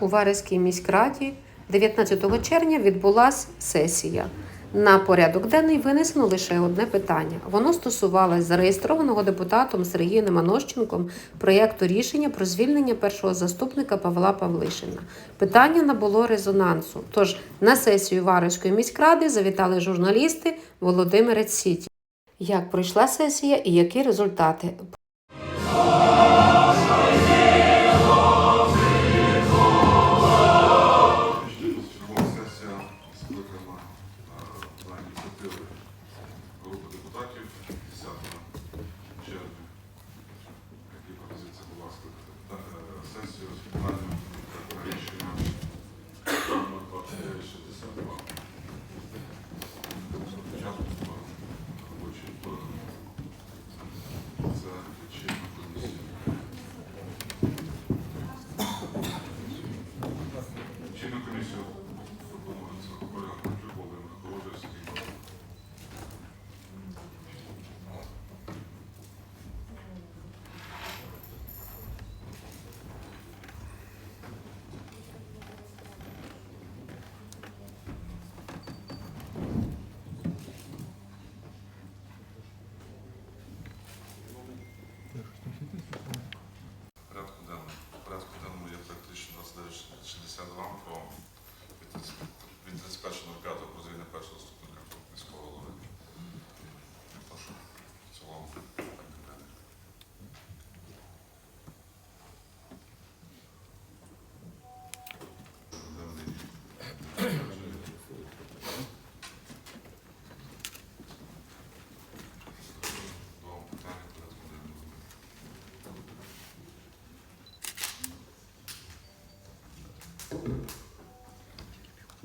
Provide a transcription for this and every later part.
у Вареській міськраді 19 червня відбулася сесія. На порядок денний винесено лише одне питання. Воно стосувалося зареєстрованого депутатом Сергієм Манощенком проєкту рішення про звільнення першого заступника Павла Павлишина. Питання набуло резонансу. Тож на сесію Вареської міськради завітали журналісти Володимирець Сіті. Як пройшла сесія і які результати? власності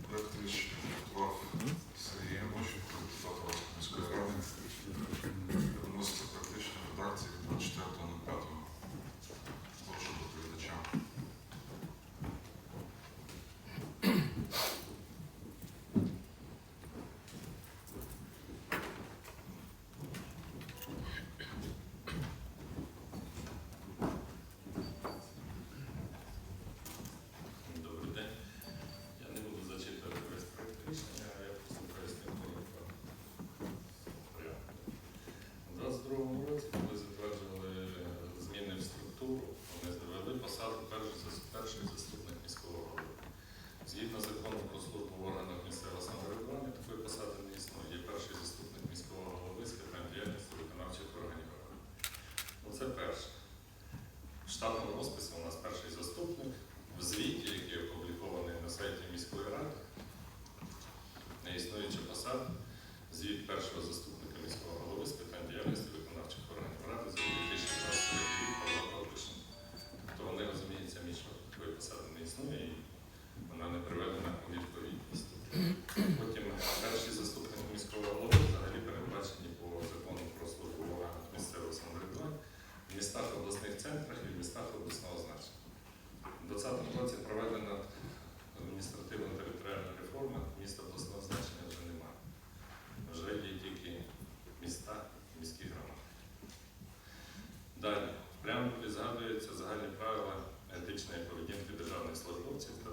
Виключно.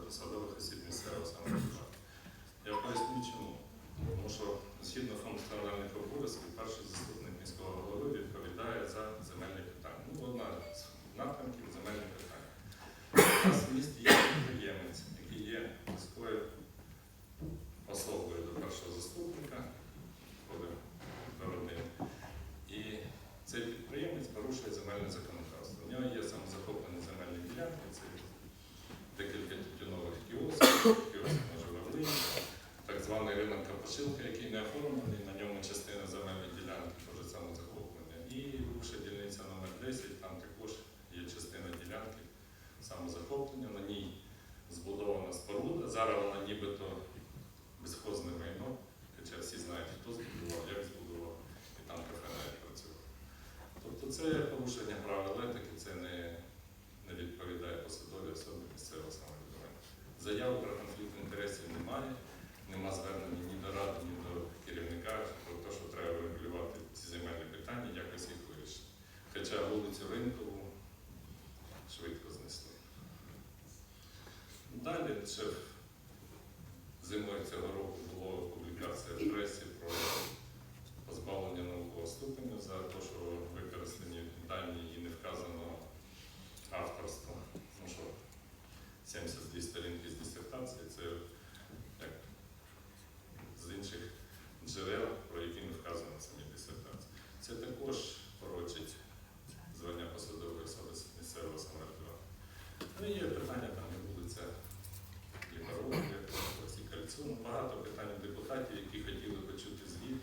посадових осіб місцевого самоврядування. Далі ще зимою цього року була публікація в пресі про позбавлення наукового ступеню за те, що використані дані і не вказано авторство. Ну що, 72 сторінки з дисертації це як з інших джерел, про які не вказано в самій дисертації. Це також порочить звання посадової особи місцевого самоврядування. Ну і є питання там і вулиця Ліпарова, Олексій Кольцо. Ну, Багато питань у депутатів, які хотіли почути звіт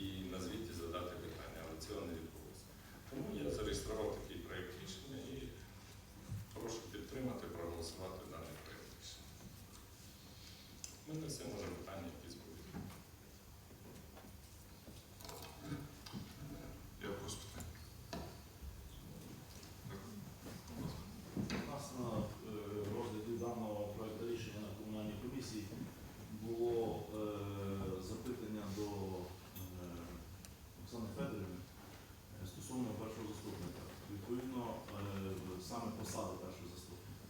і на звіті задати питання, але цього не відбулося. Тому я зареєстрував такий проєкт рішення і прошу підтримати, проголосувати даний проєкт рішення. Ми на все може питання якісь будуть. Я просто питання. У нас на е, розгляді даного проекту рішення на комунальній комісії було е, запитання до е, Оксани Федорівни е, стосовно першого заступника. Відповідно, е, саме посади першого заступника.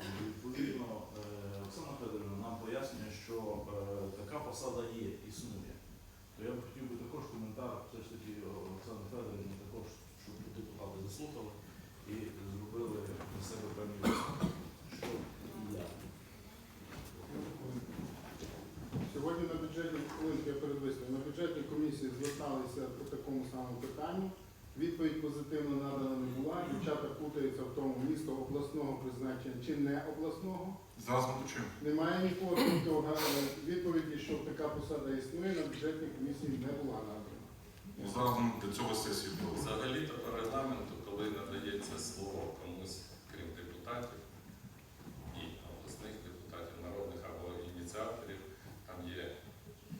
Е, Відповідно, е, Оксана Федорівна нам пояснює, що е, така посада є, існує. То я б хотів би також коментар, все ж таки Оксани Федорівни також, щоб депутати заслухали і зробили для себе певні висновки. Що і як. Сьогодні на бюджетній хвилинці я передвисну, на бюджетній зверталися по такому самому питанню. Відповідь позитивно надана не була. Дівчата путаються в тому місто обласного призначення чи не обласного. Зараз ми почуємо. Немає нікого того відповіді, що така посада існує, на бюджетній комісії не була надана. Ну, Зараз ми для цього сесії було. Взагалі-то по регламенту, коли надається слово комусь, крім депутатів і обласних депутатів, народних або ініціаторів, там є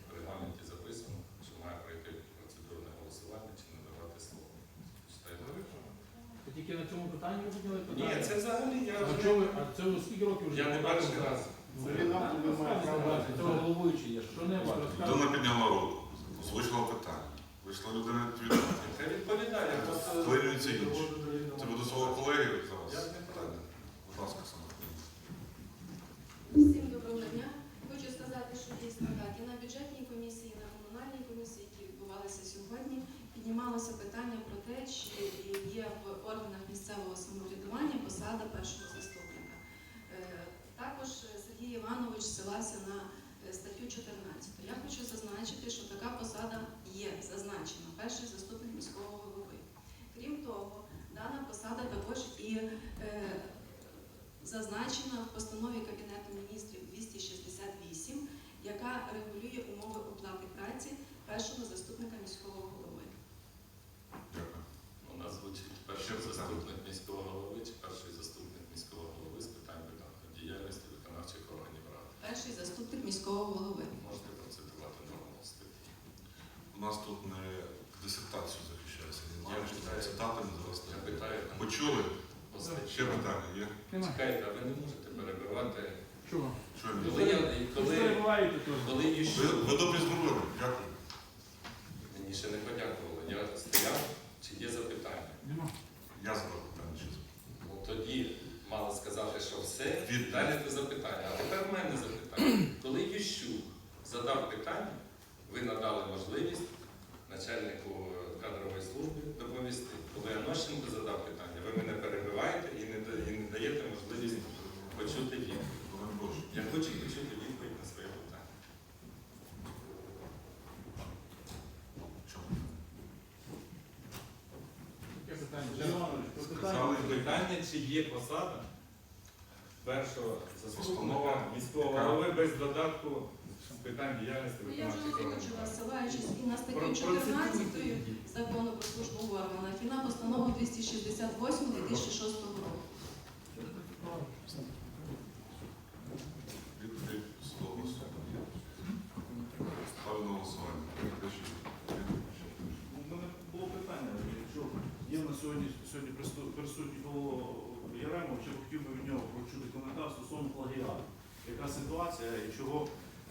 в регламенті записано, що має пройти процедурне голосування чи надавати слово. Читайте. Ви Тільки на цьому питанні ви підняли Ні, це взагалі я А вже чого ви- а це ви скільки років вже я не перший раз. Цього головуючий є. Що не варто Людина підняла руку, озвучила питання. Вийшла людина відповідати. Яка відповідає, я просто Вклинюється інші. Це до свого колеги Я зараз не питання. Будь ласка, Оксана. Всім доброго дня. Хочу сказати, що дійсно так. І на бюджетній комісії, і на комунальній комісії, які відбувалися сьогодні, піднімалося питання про те, чи є в органах місцевого самоврядування посада першого заступника. Е, Також Сергій Іванович ссилався на е, статтю 14. Я хочу зазначити, що така посада є зазначена перший заступник міського голови. Крім того, дана посада також і е, зазначена в постанові Кабінету міністрів 268, яка регулює умови оплати праці першого заступника міського голови. Дякую. У нас звучить Ще перший питання. заступник міського голови чи перший заступник міського голови з питань виконавчої діяльності виконавчих органів ради. Перший заступник міського голови. Можете процитувати норму статті. У нас тут не дисертацію захищається. Я Немає питаю. цитатами зараз. Я питаю там Почули? по статті. Ще питання є? Немає. Чекайте, а ви не можете перебивати. Чого? Чуємо. Коли я Ви коли, перебуваєте тут. Ви, ви добре зробили. Дякую. мені ще не подякували, я стояв, чи є запитання. Нема. Я задав питання. ще. Ну, тоді мали сказати, що все, Від- далі це запитання. А тепер в мене запитання. Коли Ющук задав питання, ви надали можливість начальнику кадрової служби доповісти. Коли Анощенко задав питання, ви мене перебиваєте і не, да- і не даєте можливість почути відповідь. Я хочу почути відповідь на своє питання. Чому? Таке питання. Сергій Іванович, про Сказали, питання. Питання, чи є посада першого Постанова, міського яка- голови без додатку питань діяльності Ну, Я вже озвучила, ссилаючись і на статтю 14 закону про службу в органах, і на постанову 268 2006 року. Ставлю на голосування. У мене було питання, якщо є на сьогодні, сьогодні присутній Павло Яремов, чи хотів би від нього почути коментар стосовно плагіату. Яка ситуація і чого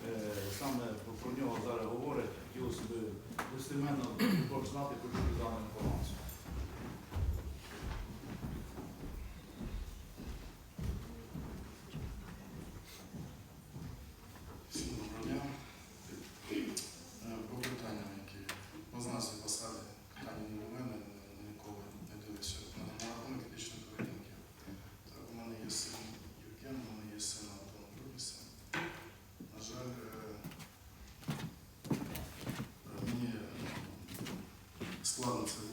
е, саме про, про нього зараз говорять, хотілося б достеменно знати, почути дану інформацію. Слава Господу!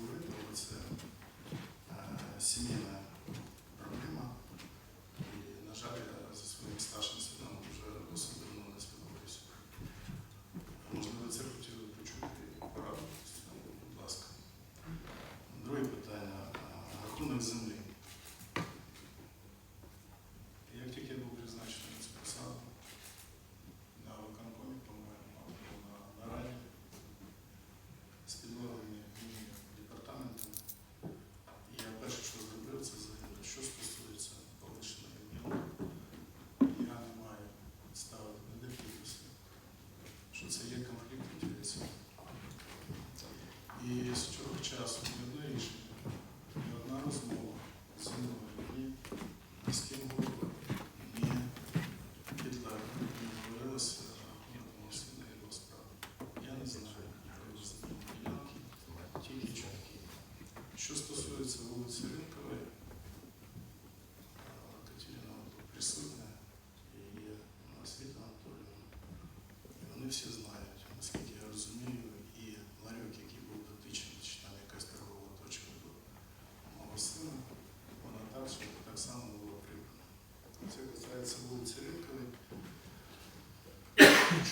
так само було прибрано. Це касається вулиці Ринкової.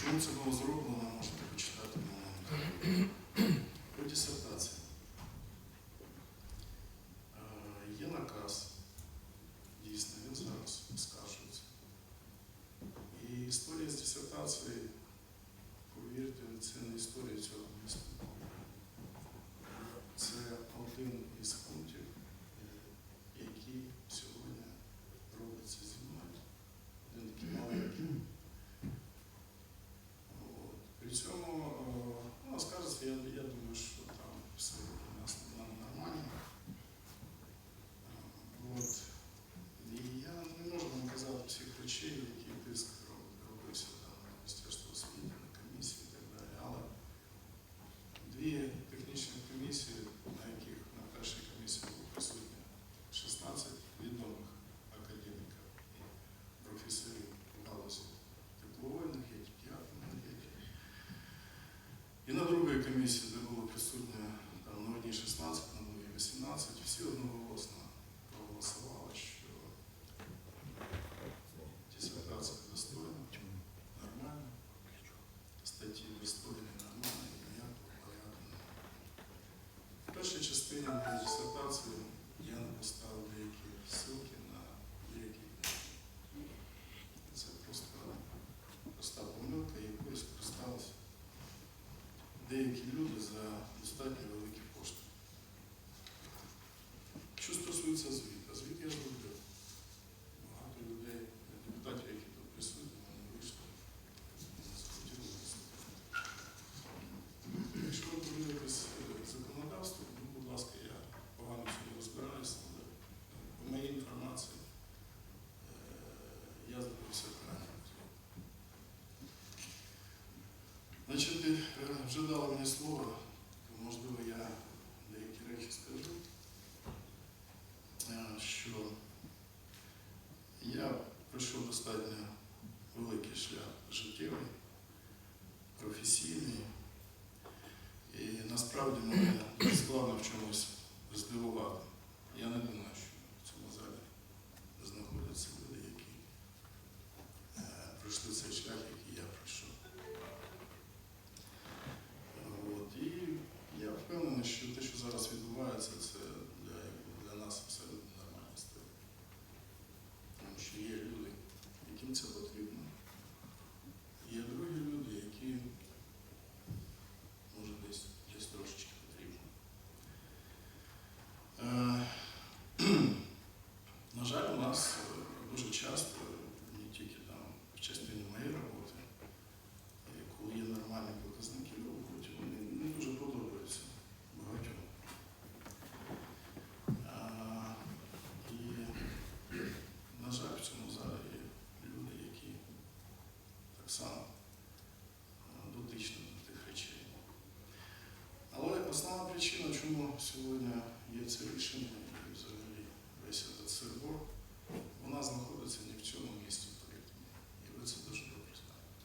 Чому це було зроблено, можете почитати на диссертацию. целями диссертации Ты е, вже дали мені слово. це рішення і взагалі весь этот сервер, вона знаходиться ні в цьому місці потрібно. І ви це дуже добре знаєте.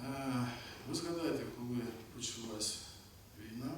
Е, ви згадаєте, коли почалась війна.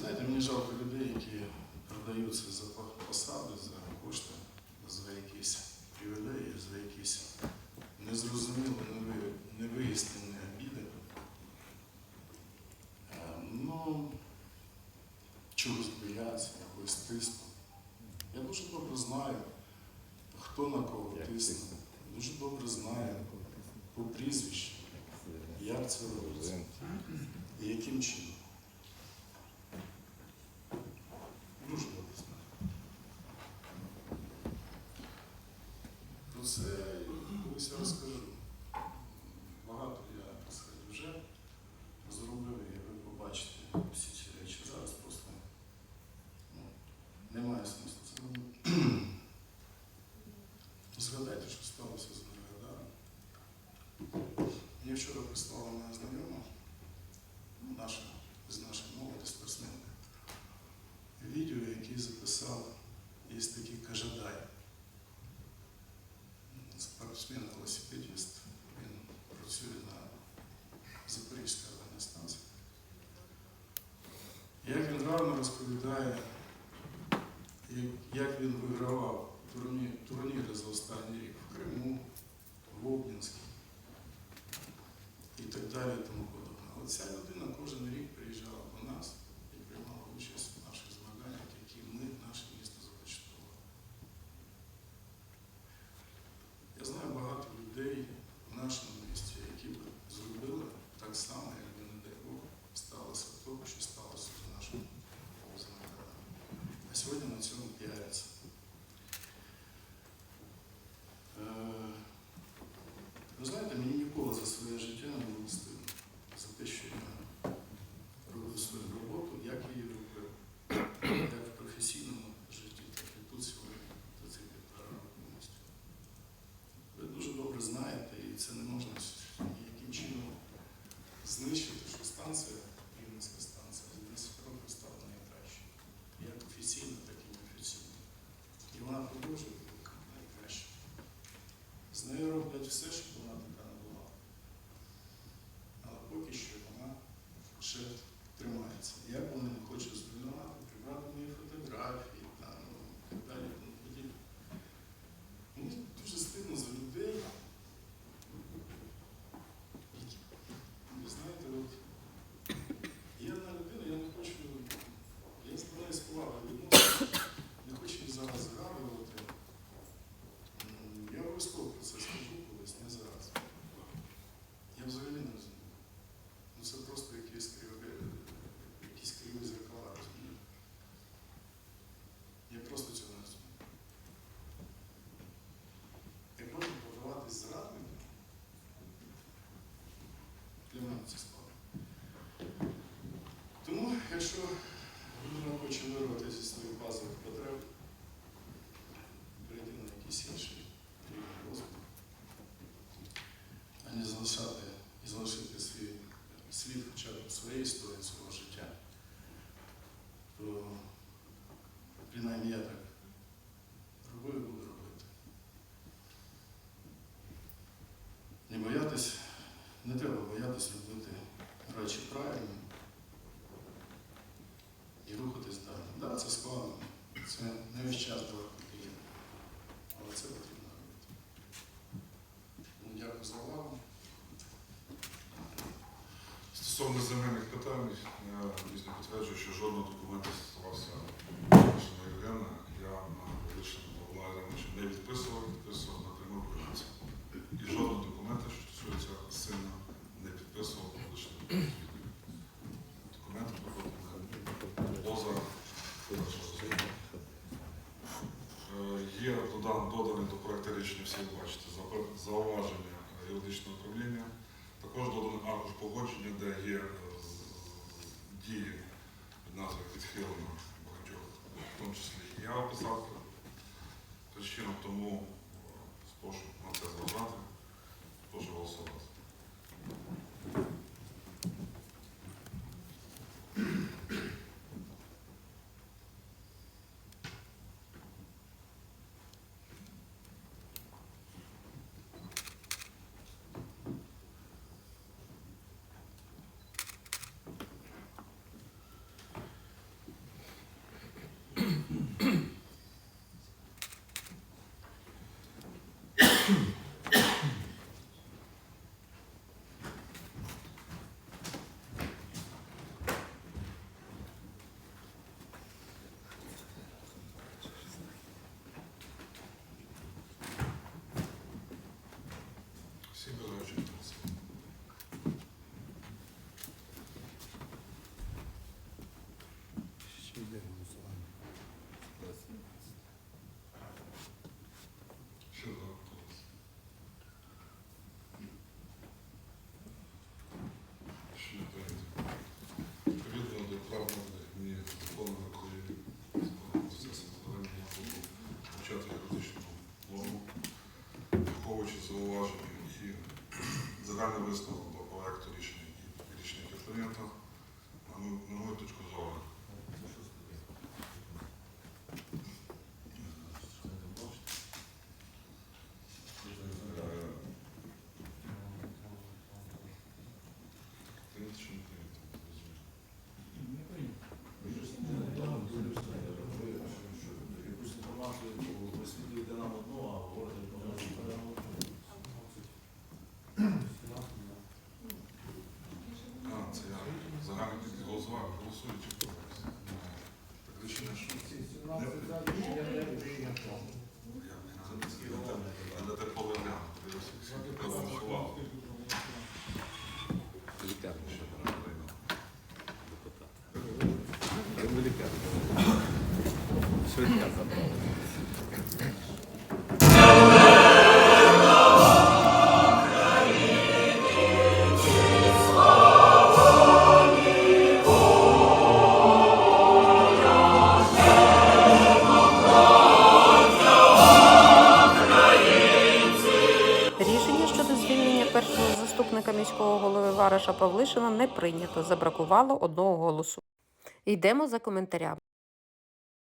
Знаєте, мені жалко людей, які продаються за посади, за кошти, за якісь привілеї, за якісь незрозумілі, невияснені це колись розкажу. Багато я сказав, вже зробив, і ви побачите всі ці речі. Зараз просто ну, немає смислу. Це... Згадайте, що сталося з Енергодаром. Мені вчора прислала Як він рано розповідає, як він вигравав турні, турніри за останній рік в Криму, в Обнінській і так далі. і тому подобне. Але ця людина кожен рік приїжджала до нас і приймала участь. Krishna. питань. Я дійсно підтверджую, що жодного документа стосувався рішення Євгена. Я на рішення Павла Івановича не відписував, підписував на напряму виконавця. І жодного документа, що стосується сина, не підписував лише документи проходить поза е, Є доданий до проекту рішення, всі бачите, зауваження юридичного управління. Також доданий аркуш погодження, де є дії від назви відхилено багатьох, в тому числі і я описав причину тому, е, прошу на це зважати, прошу голосувати. C'est bon, je pense. навчати юридичному лому, враховуючи зауваження і загальний висновок до проєкту рішення рішення клієнта, на мою точку Повлишено не прийнято. Забракувало одного голосу. Йдемо за коментарями.